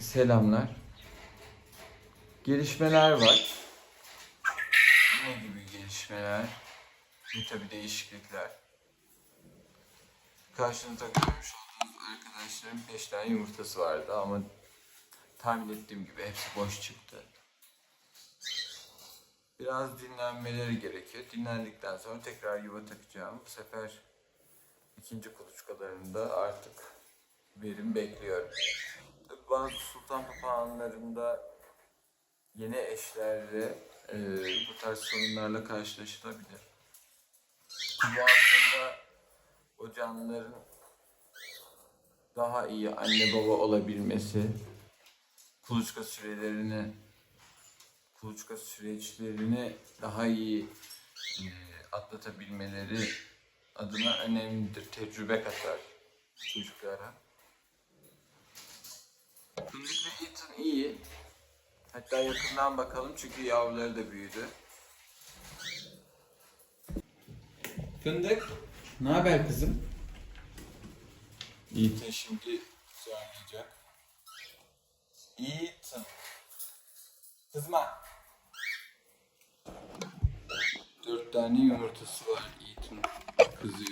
Selamlar. Gelişmeler var. Ne gibi gelişmeler? Bu tabi değişiklikler. Karşınızda görmüş olduğunuz arkadaşların 5 tane yumurtası vardı ama tahmin ettiğim gibi hepsi boş çıktı. Biraz dinlenmeleri gerekiyor. Dinlendikten sonra tekrar yuva takacağım. Bu sefer ikinci kuluçkalarında artık verim bekliyorum. Bazı sultan papağanlarında yeni eşlerle e, bu tarz sorunlarla karşılaşılabilir. Bu aslında o canlıların daha iyi anne baba olabilmesi, kuluçka sürelerini, kuluçka süreçlerini daha iyi e, atlatabilmeleri adına önemlidir. Tecrübe katar çocuklara. Fındık ve Ethan iyi. Hatta yakından bakalım çünkü yavruları da büyüdü. Fındık, ne haber kızım? Ethan şimdi söyleyecek. Ethan. Kızma. Dört tane yumurtası var Ethan. Kızıyor.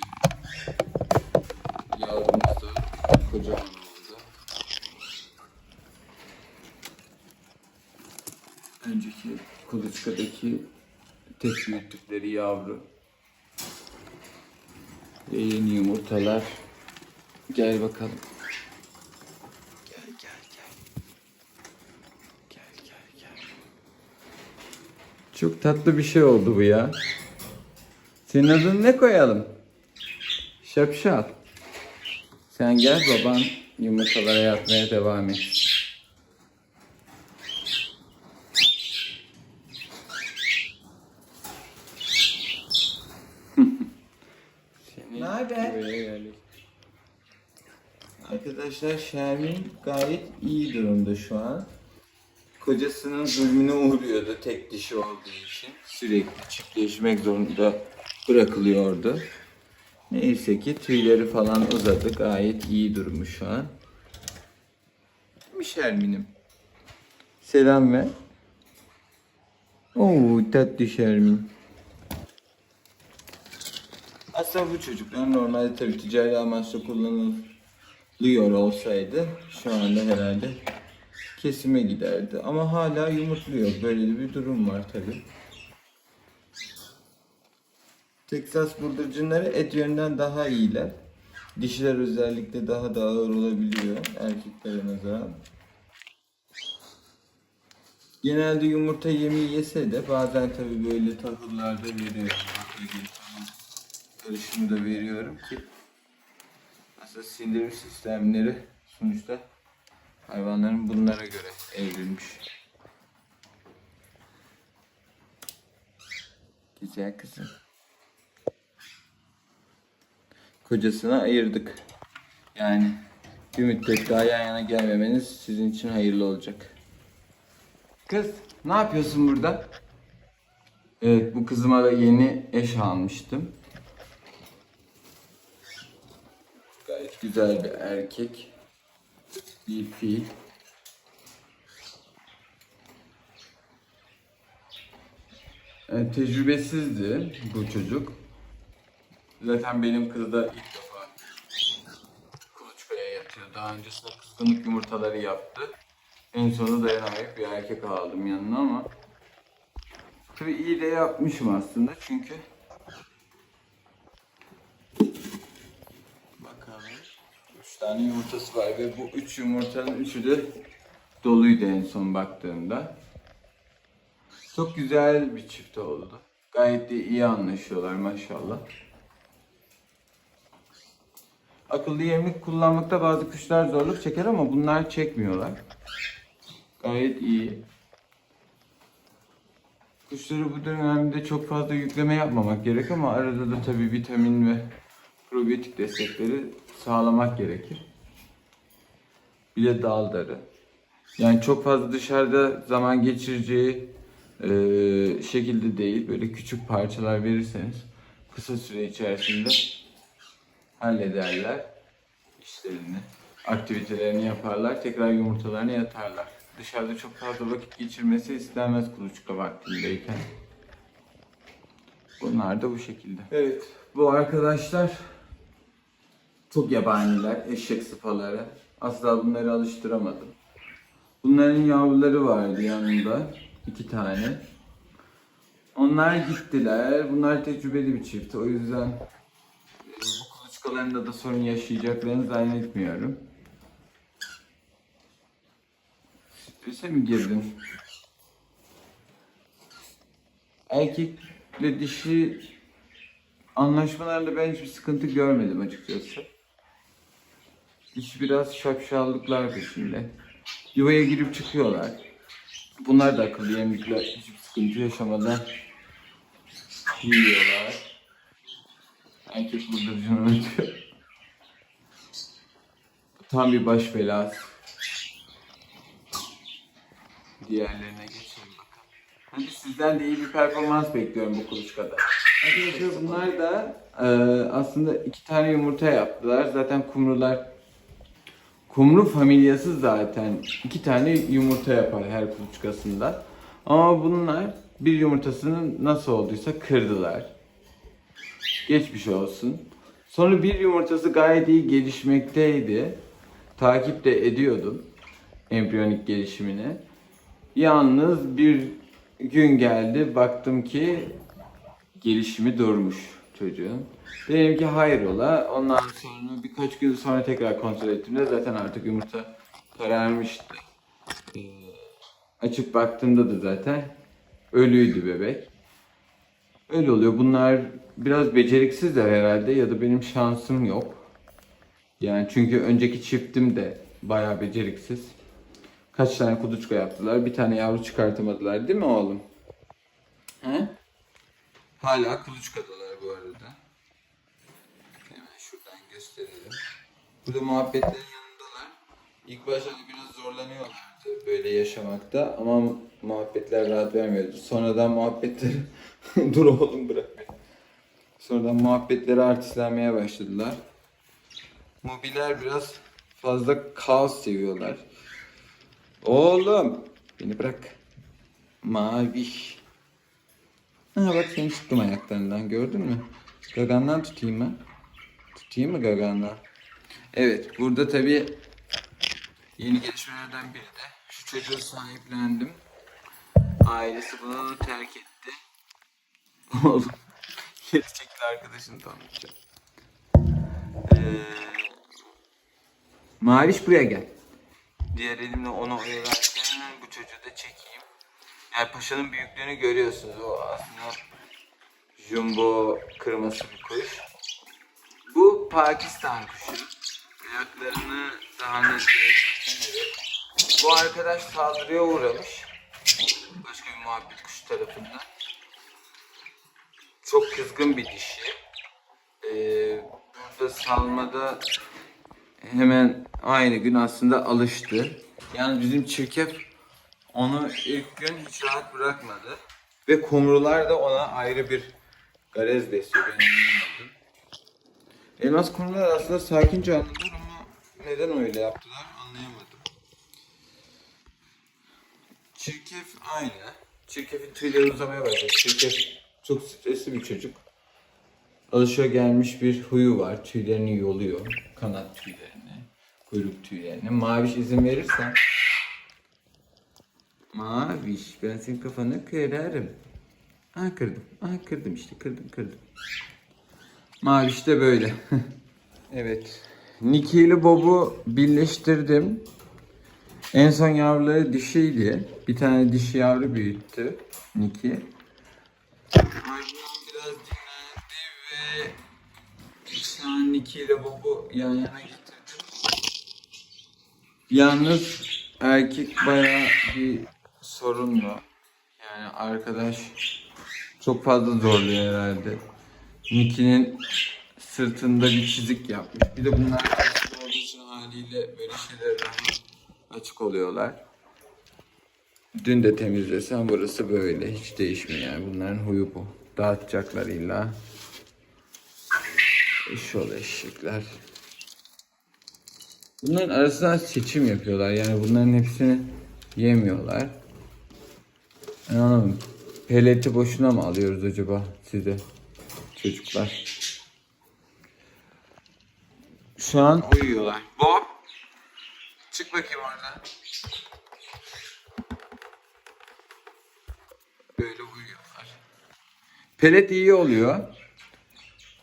Yavrumuz da kocaman oldu. Önceki kuluçkadaki tek büyüttükleri yavru. Ve yeni yumurtalar. Gel bakalım. Gel gel gel. Gel gel gel. Çok tatlı bir şey oldu bu ya. Senin adını ne koyalım? Şapşal. Sen gel baban yumurtalara yatmaya devam et. Seni Ne haber? buraya yerleştir. Arkadaşlar Şermin gayet iyi durumda şu an. Kocasının zulmüne uğruyordu tek dişi olduğu için. Sürekli çiftleşmek zorunda bırakılıyordu. Neyse ki tüyleri falan uzadı. Gayet iyi durmuş şu an. Mi Şermin'im? Selam ver. Oo tatlı Şermin. Aslında bu çocuklar normalde tabii ticari amaçla kullanılıyor olsaydı şu anda herhalde kesime giderdi. Ama hala yumurtluyor. Böyle bir durum var tabii. Texas bıldırcınları et yönden daha iyiler. Dişiler özellikle daha da ağır olabiliyor erkeklere nazaran. Genelde yumurta yemeği yese de bazen tabii böyle tahıllarda veriyorum. Karışımı da veriyorum ki aslında sindirim sistemleri sonuçta hayvanların bunlara göre evrilmiş. Güzel kızım. Kocasına ayırdık. Yani bir müddet daha yan yana gelmemeniz sizin için hayırlı olacak. Kız ne yapıyorsun burada? Evet bu kızıma da yeni eş almıştım. Güzel bir erkek. Bir fil. Yani tecrübesizdi bu çocuk. Zaten benim kız da ilk defa kuluçkaya yatıyor. Daha öncesinde kızgınlık yumurtaları yaptı. En sonunda dayanamayıp bir erkek aldım yanına ama Tabii iyi de yapmışım aslında çünkü Bakalım. Üç tane yumurtası var ve bu üç yumurtanın üçü de doluydu en son baktığımda. Çok güzel bir çift oldu. Gayet de iyi anlaşıyorlar maşallah. Akıllı yemlik kullanmakta bazı kuşlar zorluk çeker ama bunlar çekmiyorlar. Gayet iyi. Kuşları bu dönemde çok fazla yükleme yapmamak gerek ama arada da tabii vitamin ve probiyotik destekleri sağlamak gerekir. Bir de daldarı. Yani çok fazla dışarıda zaman geçireceği e, şekilde değil, böyle küçük parçalar verirseniz kısa süre içerisinde hallederler işlerini. aktivitelerini yaparlar. Tekrar yumurtalarını yatarlar. Dışarıda çok fazla vakit geçirmesi istenmez kuluçka vaktindeyken. Bunlar da bu şekilde. Evet. Bu arkadaşlar çok yabaniler, eşek sıpaları. Asla bunları alıştıramadım. Bunların yavruları vardı yanında. iki tane. Onlar gittiler. Bunlar tecrübeli bir çift. O yüzden bu kuluçkalarında da sorun yaşayacaklarını zannetmiyorum. Strese mi girdin? Erkekle dişi anlaşmalarında ben hiçbir sıkıntı görmedim açıkçası. Dişi biraz şapşallıklar peşinde. Yuvaya girip çıkıyorlar. Bunlar da akıllı yemlikler. Hiçbir sıkıntı yaşamadan yiyorlar. Erkek burada canını ötüyor. Tam bir baş belası. Diğerlerine geçelim bakalım. Hadi sizden de iyi bir performans bekliyorum bu kuluçkada. Arkadaşlar bunlar da e, aslında iki tane yumurta yaptılar. Zaten kumrular Kumru familyası zaten iki tane yumurta yapar her kuluçkasında. Ama bunlar bir yumurtasını nasıl olduysa kırdılar. Geçmiş olsun. Sonra bir yumurtası gayet iyi gelişmekteydi. Takip de ediyordum embriyonik gelişimini. Yalnız bir gün geldi baktım ki gelişimi durmuş çocuğun. Dedim ki hayrola. Ondan sonra birkaç gün sonra tekrar kontrol ettiğimde zaten artık yumurta kararmıştı. Ee, açıp baktığımda da zaten ölüydü bebek. Öyle oluyor. Bunlar biraz beceriksizler herhalde ya da benim şansım yok. Yani çünkü önceki çiftim de bayağı beceriksiz. Kaç tane kuduçka yaptılar. Bir tane yavru çıkartamadılar değil mi oğlum? He? Hala kuluçkadalar bu arada. Hemen şuradan gösterelim. Burada muhabbetlerin yanındalar. İlk başta biraz zorlanıyorlardı böyle yaşamakta ama muhabbetler rahat vermiyordu. Sonradan muhabbetleri... Dur oğlum bırak. Sonradan muhabbetleri artistlenmeye başladılar. Mobiler biraz fazla kaos seviyorlar. Oğlum beni bırak. Maviş. Ha bak seni tuttum ayaklarından gördün mü? Gagandan tutayım mı? Tutayım mı gagandan? Evet burada tabi yeni gelişmelerden biri de şu çocuğu sahiplendim. Ailesi bunu terk etti. Oğlum geri çekil arkadaşını tanıtacağım. Ee, Maviş buraya gel. Diğer elimle onu oyalarken bu çocuğu da çekeyim. Yani paşanın büyüklüğünü görüyorsunuz. O aslında jumbo kırması bir kuş. Bu Pakistan kuşu. Ayaklarını daha net göstereyim. Bu arkadaş saldırıya uğramış. Başka bir muhabbet kuşu tarafından. Çok kızgın bir dişi. Ee, burada salmada hemen aynı gün aslında alıştı. Yani bizim çirkef onu ilk gün hiç rahat bırakmadı. Ve kumrular da ona ayrı bir garez besliyor. Ben anlamadım. Elmas kumrular aslında sakin canlılar ama neden öyle yaptılar anlayamadım. Çirkef aynı. Çirkefin tüyleri uzamaya başladı. Çirkef çok stresli bir çocuk. Alışa gelmiş bir huyu var. Tüylerini yoluyor. Kanat tüylerini, kuyruk tüylerini. Maviş izin verirsen Maviş ben senin kafanı kırarım. Aa kırdım. Aa kırdım işte kırdım kırdım. Maviş de böyle. evet. Niki ile Bob'u birleştirdim. En son yavruları dişiydi. Bir tane dişi yavru büyüttü. Niki. Biraz dinlendi ve şu ile Bob'u yan yana getirdim. Yalnız erkek bayağı bir sorunlu. Yani arkadaş çok fazla zorluyor herhalde. Niki'nin sırtında bir çizik yapmış. Bir de bunlar karışık olduğu için haliyle böyle şeyler açık oluyorlar. Dün de temizlesem burası böyle. Hiç değişmiyor yani. Bunların huyu bu. Dağıtacaklar illa. Eşol eşekler. Bunların arasından seçim yapıyorlar. Yani bunların hepsini yemiyorlar. Ben anlamadım. Peleti boşuna mı alıyoruz acaba size çocuklar? Şu an uyuyorlar. Bob! Çık bakayım oradan. Böyle uyuyorlar. Pelet iyi oluyor.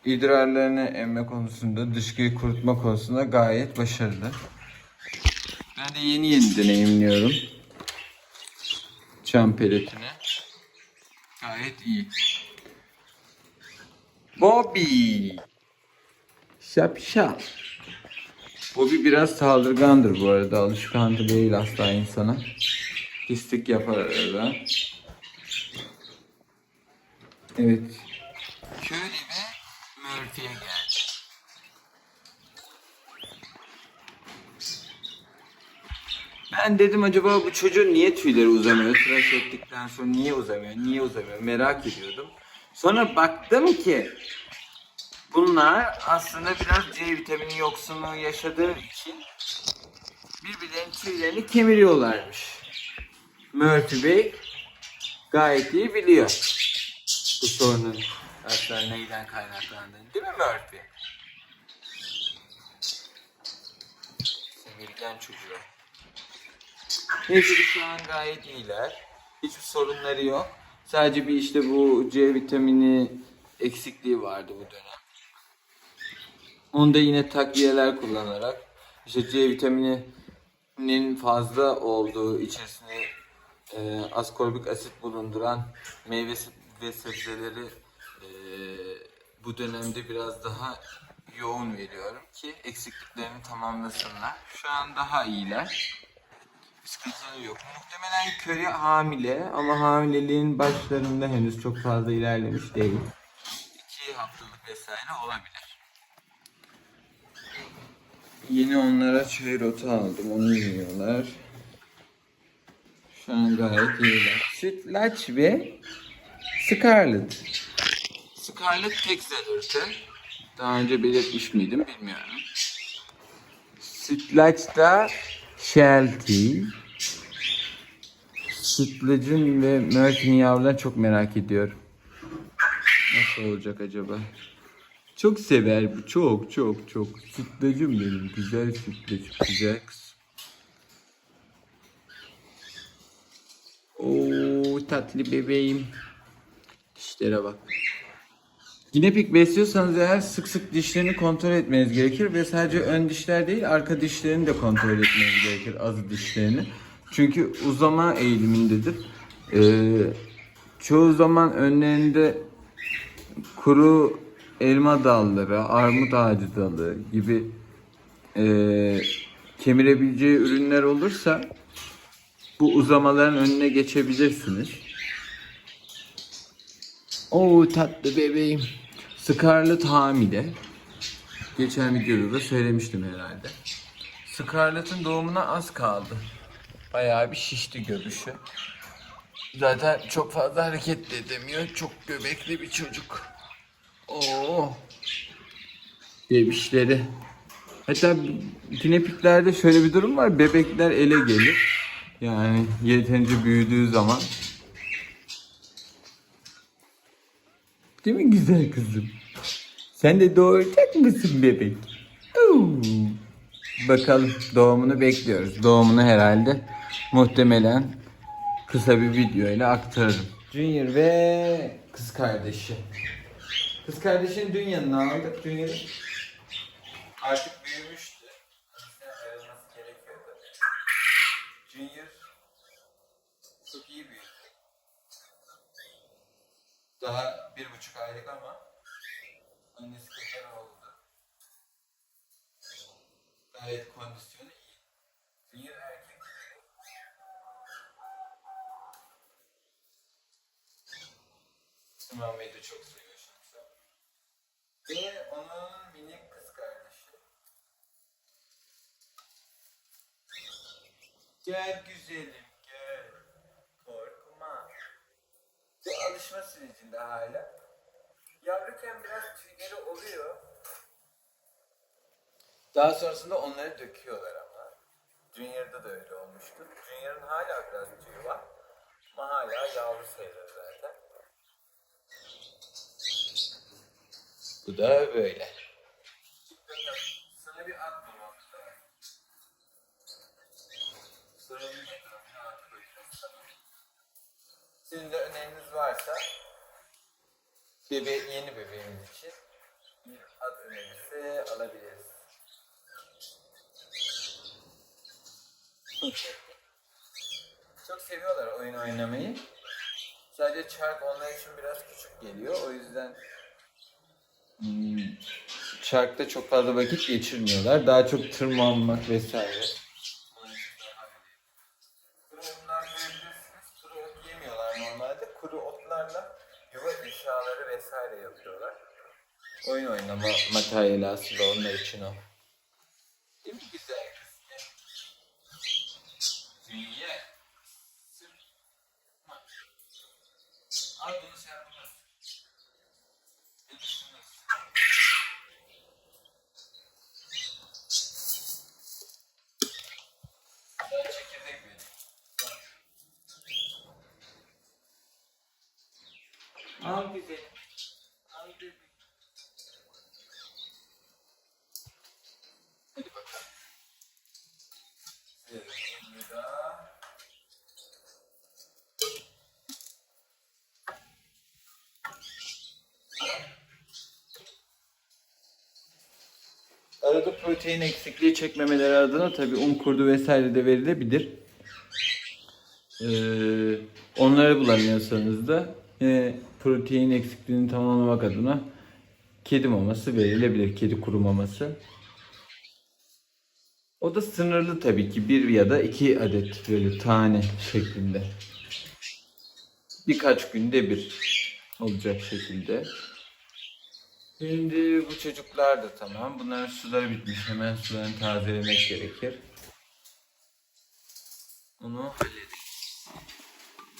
İdrarlarını emme konusunda, dışkıyı kurutma konusunda gayet başarılı. Ben de yeni yeni deneyimliyorum. Peletini. Gayet iyi. Bobby. Şap şap. Bobby biraz saldırgandır bu arada. Alışkan değil asla insana. Pislik yapar arada. Evet. Curly ve Murphy'ye geldi. Ben dedim acaba bu çocuğun niye tüyleri uzamıyor? Tıraş ettikten sonra niye uzamıyor? Niye uzamıyor? Merak ediyordum. Sonra baktım ki bunlar aslında biraz C vitamini yoksunluğu yaşadığı için birbirlerinin tüylerini kemiriyorlarmış. Murphy Bey gayet iyi biliyor bu sorunun aslında neyden kaynaklandığını. Değil mi Murphy? Semirgen çocuğu. Neyse ki şu an gayet iyiler. Hiçbir sorunları yok. Sadece bir işte bu C vitamini eksikliği vardı bu dönem. Onu da yine takviyeler kullanarak işte C vitamininin fazla olduğu içerisinde e, askorbik asit bulunduran meyve ve sebzeleri e, bu dönemde biraz daha yoğun veriyorum ki eksikliklerini tamamlasınlar. Şu an daha iyiler. Sıkıntıları yok. Muhtemelen köri hamile ama hamileliğin başlarında henüz çok fazla ilerlemiş değil. İki haftalık vesaire olabilir. Yeni onlara çayır otu aldım. Onu yiyorlar. Şu an gayet iyiler. Sütlaç ve Scarlet. Scarlet tek zelürtü. Daha önce belirtmiş miydim bilmiyorum. Sütlaçta Shelty. Sütlacın ve Murphy'nin yavrularını çok merak ediyorum. Nasıl olacak acaba? Çok sever bu. Çok çok çok. Sütlacım benim. Güzel sütlacım. Güzel kız. Oo tatlı bebeğim. Dişlere bak. Yine pek besliyorsanız eğer sık sık dişlerini kontrol etmeniz gerekir ve sadece ön dişler değil arka dişlerini de kontrol etmeniz gerekir azı dişlerini. Çünkü uzama eğilimindedir. Ee, çoğu zaman önlerinde kuru elma dalları, armut ağacı dalı gibi ee, kemirebileceği ürünler olursa bu uzamaların önüne geçebilirsiniz. Oo tatlı bebeğim. Scarlett hamile. Geçen videoda da söylemiştim herhalde. Scarlett'ın doğumuna az kaldı. Bayağı bir şişti göbüşü. Zaten çok fazla hareket de edemiyor. Çok göbekli bir çocuk. Oo. Bebişleri. Hatta kinepiklerde şöyle bir durum var. Bebekler ele gelir. Yani yeterince büyüdüğü zaman Değil mi güzel kızım? Sen de doğuracak mısın bebek? Oo. Bakalım doğumunu bekliyoruz. Doğumunu herhalde muhtemelen kısa bir video ile aktarırım. Junior ve kız kardeşi. Kız kardeşini dün yanına aldık. Junior artık büyümüştü. Bizden ayrılması gerekiyordu. Junior çok iyi büyüdü. Daha bir buçuk aylık ama annesi kadar oldu. Gayet kondisyonu iyi. Bir erkek. Bey de çok seviyor şahsen. Ve onun minik kız kardeşi. Gel güzelim gel. Korkma. Bu alışma sürecinde hala. Yavruken biraz tüyleri oluyor. Daha sonrasında onları döküyorlar ama. Junior'da da öyle olmuştu. Junior'ın hala biraz tüyü var. Ama hala yavru sayılır zaten. Bu da böyle. Sizin de öneriniz varsa bebe yeni bebeğimiz için bir ad önerisi alabiliriz. Çok seviyorlar oyun oynamayı. Sadece çark onlar için biraz küçük geliyor. O yüzden çarkta çok fazla vakit geçirmiyorlar. Daha çok tırmanmak vesaire. Normalde. Kuru otlarla yuva eşyaları vesaire yapıyorlar. Oyun oynama materyali aslında onlar için o. Değil mi güzel kız? Dünya. Al bunu sen bunu. Yetiştiniz. Sen çekirdek verin. Al güzelim. Al bebeğim. Hadi bakalım. Evet, daha. Arada protein eksikliği çekmemeleri adına tabii un kurdu vesaire de verilebilir. Ee, onları bulamıyorsanız da e, protein eksikliğini tamamlamak adına kedi maması verilebilir. Kedi kuru maması. O da sınırlı tabii ki. Bir ya da iki adet böyle tane şeklinde. Birkaç günde bir olacak şekilde. Şimdi bu çocuklar da tamam. Bunların suları bitmiş. Hemen sularını tazelemek gerekir. Onu halledelim.